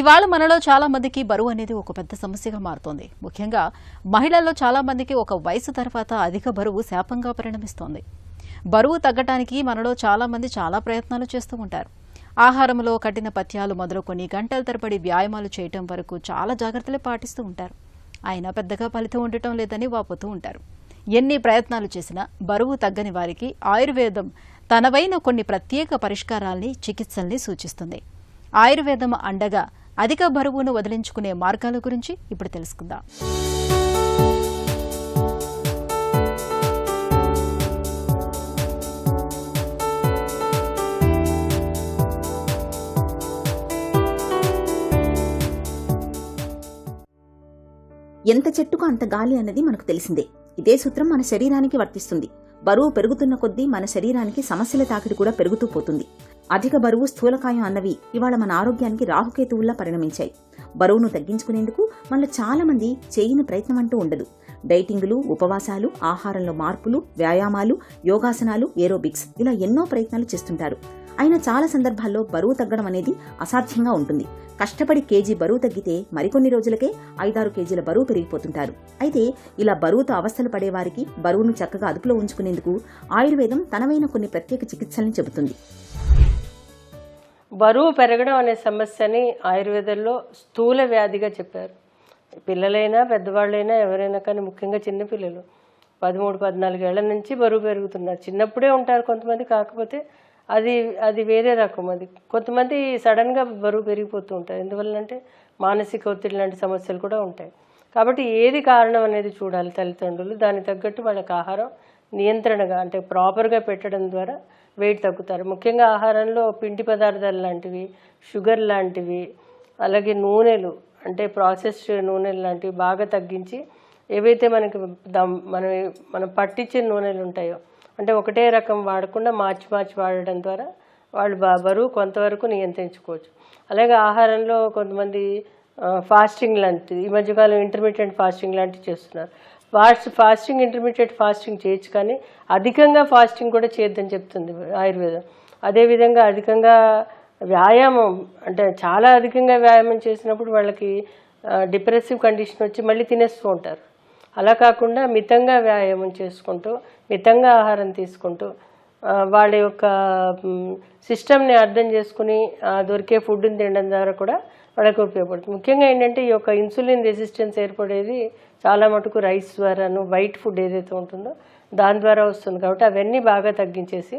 ఇవాళ మనలో చాలా మందికి బరువు అనేది ఒక పెద్ద సమస్యగా మారుతోంది. ముఖ్యంగా మహిళల్లో చాలా మందికి ఒక వయసు తర్వాత అధిక బరువు శాపంగా పరిణమిస్తోంది. బరువు తగ్గటానికి మనలో చాలా మంది చాలా ప్రయత్నాలు చేస్తూ ఉంటారు. ఆహారంలో కఠిన పథ్యాలు మొదలుకొని గంటల తరబడి వ్యాయామాలు చేయటం వరకు చాలా జాగ్రత్తలు పాటిస్తూ ఉంటారు. అయినా పెద్దగా ఫలితం ఉండటం లేదని వాపోతూ ఉంటారు. ఎన్ని ప్రయత్నాలు చేసినా బరువు తగ్గని వారికి ఆయుర్వేదం తనవైన కొన్ని ప్రత్యేక పరిష్కారాల్ని చికిత్సల్ని సూచిస్తుంది. ఆయుర్వేదం అండగా అధిక బరువును వదిలించుకునే మార్గాల గురించి ఇప్పుడు తెలుసుకుందాం. ఎంత చెట్టుకు అంత గాలి అన్నది మనకు తెలిసిందే. ఇదే సూత్రం మన శరీరానికి వర్తిస్తుంది. బరువు పెరుగుతున్న కొద్దీ మన శరీరానికి సమస్యల తాకిడి కూడా పెరుగుతూ పోతుంది. అధిక బరువు స్థూలకాయం అన్నవి ఇవాళ మన ఆరోగ్యానికి రాహుకేతువుల్లా పరిణమించాయి. బరువును తగ్గించుకునేందుకు మనలో చాలా మంది చేయని ప్రయత్నం అంటూ ఉండదు. డైటింగులు ఉపవాసాలు ఆహారంలో మార్పులు వ్యాయామాలు యోగాసనాలు ఏరోబిక్స్ ఇలా ఎన్నో ప్రయత్నాలు చేస్తుంటారు. అయినా చాలా సందర్భాల్లో బరువు తగ్గడం అనేది అసాధ్యంగా ఉంటుంది. కష్టపడి కేజీ బరువు తగ్గితే మరికొన్ని రోజులకే ఐదారు కేజీల బరువు పెరిగిపోతుంటారు. అయితే ఇలా బరువుతో అవస్థలు పడేవారికి బరువును చక్కగా అదుపులో ఉంచుకునేందుకు ఆయుర్వేదం తనవైన కొన్ని ప్రత్యేక చికిత్సల్ని చెబుతుంది. బరువు పెరగడం అనే సమస్యని ఆయుర్వేదంలో స్థూల వ్యాధిగా చెప్పారు. పిల్లలైనా పెద్దవాళ్ళైనా ఎవరైనా కానీ ముఖ్యంగా చిన్నపిల్లలు పదమూడు పద్నాలుగేళ్ళ నుంచి బరువు పెరుగుతున్నారు. చిన్నప్పుడే ఉంటారు కొంతమంది కాకపోతే అది అది వేరే రకం అది. కొంతమంది సడన్గా బరువు పెరిగిపోతూ ఉంటారు. ఎందువల్లంటే మానసిక ఒత్తిడి లాంటి సమస్యలు కూడా ఉంటాయి. కాబట్టి ఏది కారణం అనేది చూడాలి తల్లిదండ్రులు. దానికి తగ్గట్టు వాళ్ళకి ఆహారం నియంత్రణగా అంటే ప్రాపర్గా పెట్టడం ద్వారా వెయిట్ తగ్గుతారు. ముఖ్యంగా ఆహారంలో పిండి పదార్థాలు లాంటివి షుగర్ లాంటివి అలాగే నూనెలు అంటే ప్రాసెస్ నూనెలు లాంటివి బాగా తగ్గించి ఏవైతే మనకి దమ్ మనం మనం పట్టించిన నూనెలు ఉంటాయో అంటే ఒకటే రకం వాడకుండా మార్చి మార్చి వాడడం ద్వారా వాళ్ళు బరువు కొంతవరకు నియంత్రించుకోవచ్చు. అలాగే ఆహారంలో కొంతమంది ఫాస్టింగ్ లాంటిది ఈ మధ్యకాలం ఇంటర్మీడియట్ ఫాస్టింగ్ లాంటివి చేస్తున్నారు. ఫాస్ట్ ఫాస్టింగ్ ఇంటర్మీడియట్ ఫాస్టింగ్ చేయొచ్చు కానీ అధికంగా ఫాస్టింగ్ కూడా చేయొద్దని చెప్తుంది ఆయుర్వేదం. అదేవిధంగా అధికంగా వ్యాయామం అంటే చాలా అధికంగా వ్యాయామం చేసినప్పుడు వాళ్ళకి డిప్రెసివ్ కండిషన్ వచ్చి మళ్ళీ తినేస్తూ ఉంటారు. అలా కాకుండా మితంగా వ్యాయామం చేసుకుంటూ మితంగా ఆహారం తీసుకుంటూ వాళ్ళ యొక్క సిస్టమ్ని అర్థం చేసుకుని దొరికే ఫుడ్ని తినడం ద్వారా కూడా వాళ్ళకి ఉపయోగపడుతుంది. ముఖ్యంగా ఏంటంటే ఈ యొక్క ఇన్సులిన్ రెసిస్టెన్స్ ఏర్పడేది చాలా మటుకు రైస్ ద్వారాను వైట్ ఫుడ్ ఏదైతే ఉంటుందో దాని ద్వారా వస్తుంది. కాబట్టి అవన్నీ బాగా తగ్గించేసి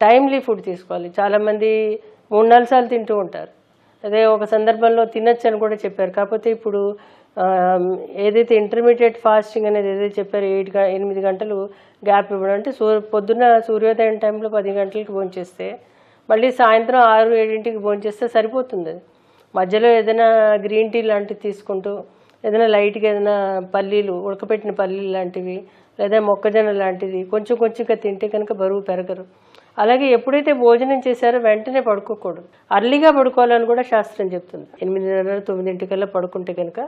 టైమ్లీ ఫుడ్ తీసుకోవాలి. చాలామంది మూడు నాలుగు సార్లు తింటూ ఉంటారు. అదే ఒక సందర్భంలో తినొచ్చు అని కూడా చెప్పారు. కాకపోతే ఇప్పుడు ఏదైతే ఇంటర్మీడియట్ ఫాస్టింగ్ అనేది ఏదైతే చెప్పారు ఎయిట్ ఎనిమిది గంటలు గ్యాప్ ఇవ్వడం అంటే సూర్ పొద్దున్న సూర్యోదయం టైంలో పది గంటలకి భోంచేస్తే మళ్ళీ సాయంత్రం ఆరు ఏడింటికి భోంచేస్తే సరిపోతుంది అది. మధ్యలో ఏదైనా గ్రీన్ టీ లాంటివి తీసుకుంటూ ఏదైనా లైట్గా ఏదైనా పల్లీలు ఉడకపెట్టిన పల్లీలు లాంటివి లేదా మొక్కజొన్న లాంటిది కొంచెం కొంచెంగా తింటే కనుక బరువు పెరగరు. అలాగే ఎప్పుడైతే భోజనం చేశారో వెంటనే పడుకోకూడదు. అర్లీగా పడుకోవాలని కూడా శాస్త్రం చెప్తుంది. ఎనిమిదిన్నర తొమ్మిదింటికల్లా పడుకుంటే కనుక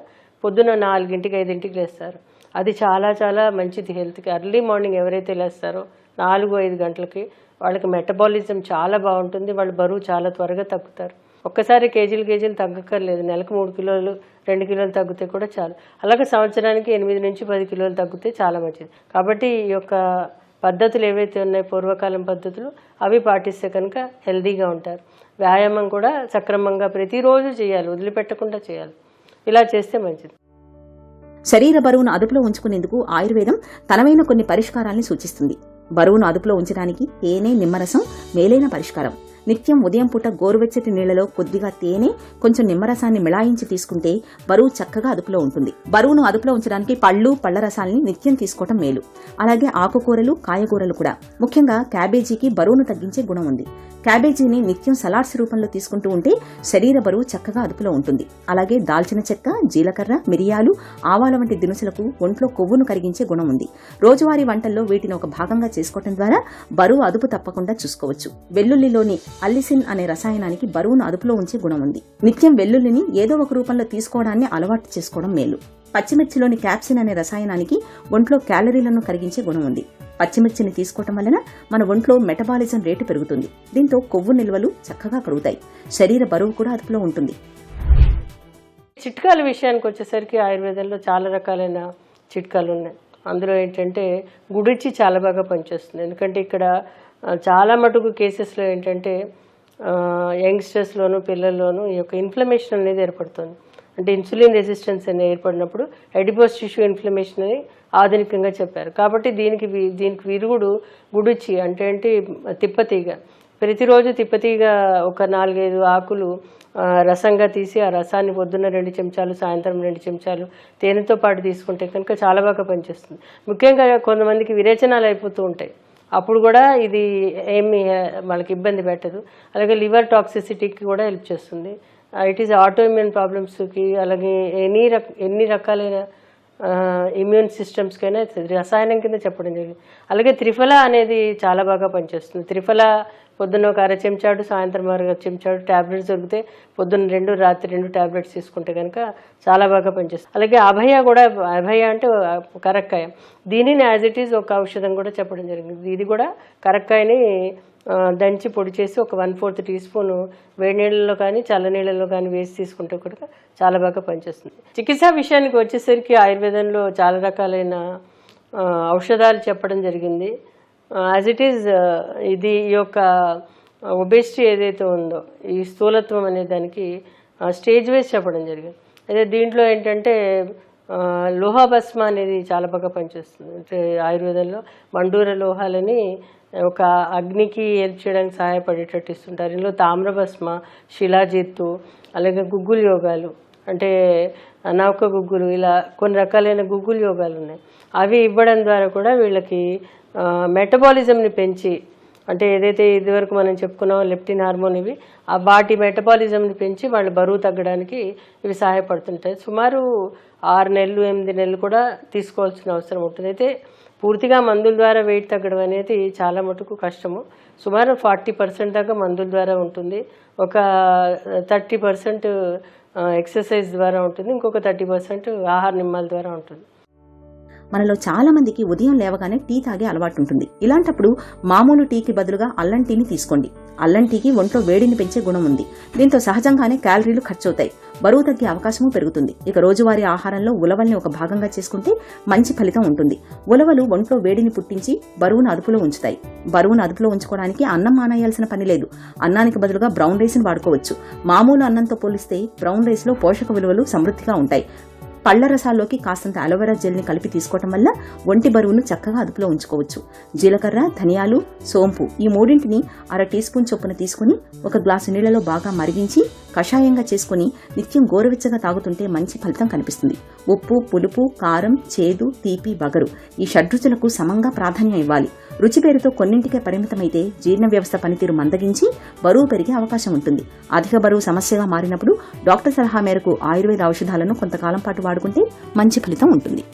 పొద్దున నాలుగింటికి ఐదింటికి లేస్తారు. అది చాలా చాలా మంచిది హెల్త్కి. అర్లీ మార్నింగ్ ఎవరైతే లేస్తారో నాలుగు ఐదు గంటలకి వాళ్ళకి మెటబాలిజం చాలా బాగుంటుంది. వాళ్ళు బరువు చాలా త్వరగా తగ్గుతారు. ఒక్కసారి కేజీలు కేజీలు తగ్గక్కర్లేదు. నెలకు మూడు కిలోలు రెండు కిలోలు తగ్గితే కూడా చాలు. అలాగే సంవత్సరానికి ఎనిమిది నుంచి పది కిలోలు తగ్గితే చాలా మంచిది. కాబట్టి ఈ యొక్క పద్ధతులు ఏవైతే ఉన్నాయో పూర్వకాలం పద్ధతులు అవి పాటిస్తే కనుక హెల్దీగా ఉంటారు. వ్యాయామం కూడా సక్రమంగా ప్రతిరోజు చేయాలి. వదిలిపెట్టకుండా చేయాలి. ఇలా చేస్తే మంచిది. శరీర బరువును అదుపులో ఉంచుకునేందుకు ఆయుర్వేదం తనవైన కొన్ని పరిష్కారాల్ని సూచిస్తుంది. బరువును అదుపులో ఉంచడానికి తేనె నిమ్మరసం మేలైన పరిష్కారం. నిత్యం ఉదయం పూట గోరువెచ్చటి నీళ్ళలో కొద్దిగా తేనె కొంచెం నిమ్మరసాన్ని మిళాయించి తీసుకుంటే బరువు చక్కగా అదుపులో ఉంటుంది. బరువును అదుపులో ఉంచడానికి పళ్ళు పళ్ళ రసాల్ని నిత్యం తీసుకోవటం మేలు. అలాగే ఆకుకూరలు కాయగూరలు కూడా. ముఖ్యంగా క్యాబేజీకి బరువును తగ్గించే గుణం ఉంది. క్యాబేజీని నిత్యం సలాడ్స్ రూపంలో తీసుకుంటూ ఉంటే శరీర బరువు చక్కగా అదుపులో ఉంటుంది. అలాగే దాల్చిన చెక్క జీలకర్ర మిరియాలు ఆవాల వంటి దినుసులకు ఒంట్లో కొవ్వును కరిగించే గుణం ఉంది. రోజువారీ వంటల్లో వీటిని ఒక భాగంగా చేసుకోవటం ద్వారా బరువు అదుపు తప్పకుండా చూసుకోవచ్చు. వెల్లుల్లిలోని అల్లిసిన్ అనే రసాయనానికి బరువును అదుపులో ఉంచే గుణం ఉంది. నిత్యం వెల్లుల్లిని ఏదో ఒక రూపంలో తీసుకోవడాన్ని అలవాటు చేసుకోవడం మేలు. పచ్చిమిర్చిలోని క్యాప్సిన్ అనే రసాయనానికి ఒంట్లో క్యాలరీలను కరిగించే గుణం ఉంది. పచ్చిమిర్చిని తీసుకోవటం వలన మన ఒంట్లో మెటబాలిజం రేటు పెరుగుతుంది. దీంతో కొవ్వు నిల్వలు చక్కగా కరుగుతాయి శరీర బరువు కూడా అదుపులో ఉంటుంది. చిట్కాల విషయానికి వచ్చేసరికి ఆయుర్వేదంలో చాలా రకాలైన చిట్కాలు ఉన్నాయి. అందులో ఏంటంటే గుడిచి చాలా బాగా పనిచేస్తుంది. ఎందుకంటే ఇక్కడ చాలా మటుకు కేసెస్లో ఏంటంటే యంగ్స్టర్స్లోను పిల్లల్లోనూ ఈ యొక్క ఇన్ఫ్లమేషన్ అనేది ఏర్పడుతుంది. అంటే ఇన్సులిన్ రెసిస్టెన్స్ అనేది ఏర్పడినప్పుడు ఎడిపోస్ టిష్యూ ఇన్ఫ్లమేషన్ అని ఆధునికంగా చెప్పారు. కాబట్టి దీనికి వి- దీనికి విరుగుడు గుడిచి అంటే ఏంటి తిప్పతీగ. ప్రతిరోజు తిప్పతీగ ఒక నాలుగైదు ఆకులు రసంగా తీసి ఆ రసాన్ని పొద్దున్న రెండు చెంచాలు సాయంత్రం రెండు చెంచాలు తేనెతో పాటు తీసుకుంటే కనుక చాలా బాగా పనిచేస్తుంది. ముఖ్యంగా కొంతమందికి విరేచనాలు అయిపోతూ ఉంటాయి. అప్పుడు కూడా ఇది ఏమి వాళ్ళకి ఇబ్బంది పెట్టదు. అలాగే లివర్ టాక్సిసిటీకి కూడా హెల్ప్ చేస్తుంది. ఇట్ ఈస్ ఆటోఇమ్యూన్ ప్రాబ్లమ్స్కి అలాగే ఎనీ రక ఎన్ని రకాలైన ఇమ్యూన్ సిస్టమ్స్కైనా రసాయనం కింద చెప్పడం జరిగింది. అలాగే త్రిఫల అనేది చాలా బాగా పనిచేస్తుంది. త్రిఫల పొద్దున్న ఒక అర చెంచాడు సాయంత్రం అర చెంచాడు ట్యాబ్లెట్స్ దొరికితే పొద్దున్న రెండు రాత్రి రెండు ట్యాబ్లెట్స్ తీసుకుంటే కనుక చాలా బాగా పనిచేస్తుంది. అలాగే అభయ కూడా అభయ అంటే కరక్కాయ. దీనిని యాజ్ ఇట్ ఈజ్ ఒక ఔషధం కూడా చెప్పడం జరిగింది. ఇది కూడా కరక్కాయని దంచి పొడి చేసి ఒక వన్ ఫోర్త్ టీ స్పూన్ వేడి నీళ్ళలో కానీ చల్ల నీళ్ళలో కానీ వేసి తీసుకుంటే కూడా చాలా బాగా పనిచేస్తుంది. చికిత్సా విషయానికి వచ్చేసరికి ఆయుర్వేదంలో చాలా రకాలైన ఔషధాలు చెప్పడం జరిగింది. యాజ్ ఇట్ ఈజ్ ఇది ఈ యొక్క ఒబెసిటీ ఏదైతే ఉందో ఈ స్థూలత్వం అనే దానికి స్టేజ్ వైజ్ చెప్పడం జరిగింది. అయితే దీంట్లో ఏంటంటే లోహభస్మ అనేది చాలా బాగా పనిచేస్తుంది. అంటే ఆయుర్వేదంలో మండూర లోహాలని ఒక అగ్నికి హెల్ప్ చేయడానికి సహాయపడేటట్టు ఇస్తుంటారు. ఇందులో తామ్రభస్మ శిలాజిత్తు అలాగే గుగ్గులు యోగాలు. అంటే నౌక గుగ్గులు ఇలా కొన్ని రకాలైన గుగ్గులు యోగాలు ఉన్నాయి. అవి ఇవ్వడం ద్వారా కూడా వీళ్ళకి మెటబాలిజంని పెంచి అంటే ఏదైతే ఇదివరకు మనం చెప్పుకున్నామో లెప్టిన్ హార్మోన్ ఇవి ఆ వాటి మెటబాలిజంని పెంచి వాళ్ళు బరువు తగ్గడానికి ఇవి సహాయపడుతుంటాయి. సుమారు ఆరు నెలలు ఎనిమిది నెలలు కూడా తీసుకోవాల్సిన అవసరం ఉంటుంది. అయితే పూర్తిగా మందుల ద్వారా వెయిట్ తగ్గడం అనేది చాలా మటుకు కష్టము. సుమారు ఫార్టీ పర్సెంట్ దాకా మందుల ద్వారా ఉంటుంది. ఒక థర్టీ పర్సెంట్ ఎక్సర్సైజ్ ద్వారా ఉంటుంది. ఇంకొక థర్టీ పర్సెంట్ ఆహార నిమ్మాల ద్వారా ఉంటుంది. మనలో చాలా మందికి ఉదయం లేవగానే టీ తాగే అలవాటు ఉంటుంది. ఇలాంటప్పుడు మామూలు టీకి బదులుగా అల్లం టీని తీసుకోండి. అల్లం టీకి ఒంట్లో వేడిని పెంచే గుణం ఉంది. దీంతో సహజంగానే క్యాలరీలు ఖర్చవుతాయి. బరువు తగ్గే అవకాశము పెరుగుతుంది. ఇక రోజువారీ ఆహారంలో ఉలవల్ని ఒక భాగంగా చేసుకుంటే మంచి ఫలితం ఉంటుంది. ఉలవలు ఒంట్లో వేడిని పుట్టించి బరువును అదుపులో ఉంచుతాయి. బరువును అదుపులో ఉంచుకోవడానికి అన్నం మానేయాల్సిన పని లేదు. అన్నానికి బదులుగా బ్రౌన్ రైస్ని వాడుకోవచ్చు. మామూలు అన్నంతో పోలిస్తే బ్రౌన్ రైస్లో పోషక విలువలు సమృద్ధిగా ఉంటాయి. పళ్ళ రసాల్లోకి కాస్తంత అలోవెరా జెల్ని కలిపి తీసుకోవటం వల్ల ఒంటి బరువును చక్కగా అదుపులో ఉంచుకోవచ్చు. జీలకర్ర ధనియాలు సోంపు ఈ మూడింటిని అర టీ స్పూన్ చొప్పున తీసుకుని ఒక గ్లాసు నీళ్ళలో బాగా మరిగించి కషాయంగా చేసుకుని నిత్యం గోరువెచ్చగా తాగుతుంటే మంచి ఫలితం కనిపిస్తుంది. ఉప్పు పులుపు కారం చేదు తీపి బగరు ఈ షడ్రుచులకు సమంగా ప్రాధాన్యం ఇవ్వాలి. రుచి పేరుతో కొన్నింటికే పరిమితమైతే జీర్ణ వ్యవస్థ పనితీరు మందగించి బరువు పెరిగే అవకాశం ఉంటుంది. అధిక బరువు సమస్యగా మారినప్పుడు డాక్టర్ సలహా మేరకు ఆయుర్వేద ఔషధాలను కొంతకాలం పాటు వాడుకుంటే మంచి ఫలితం ఉంటుంది.